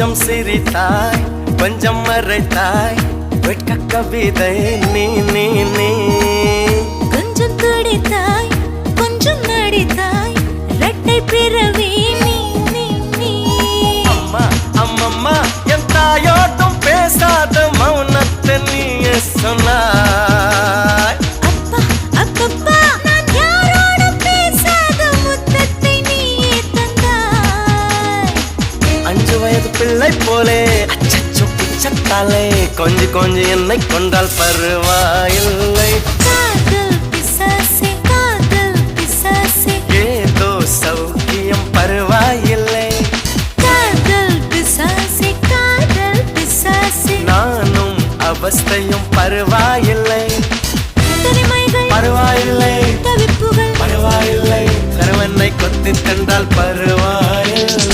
கொஞ்சம் சிரித்தாய் கொஞ்சம் மறைத்தாய் வெட்க கவிதை நீ நீ நீ. கொஞ்சம் துடித்தாய் கொஞ்சம் நடித்தாய் ரெட்டை பிறவி நீ நீ நீ. அம்மா அம்மம்மா என் தாயோட்டும் பேசாத மௌனத்தை நீயே சொன்னாய். அப்பா அப்பப்பா வயது பிள்ளை போலே. அச்சச்சோ பிச்சத்தாலே கொஞ்சு கொஞ்சு என்னை கொண்டால் பருவாயில்லை. ஏதோ சௌக்கியம் பருவாயில்லை. நானும் அவஸ்தையும் பருவாயில்லை. பருவாயில்லை. பருவாயில்லை. கருவன்னை கொத்தி தந்தால் பருவாயில்லை.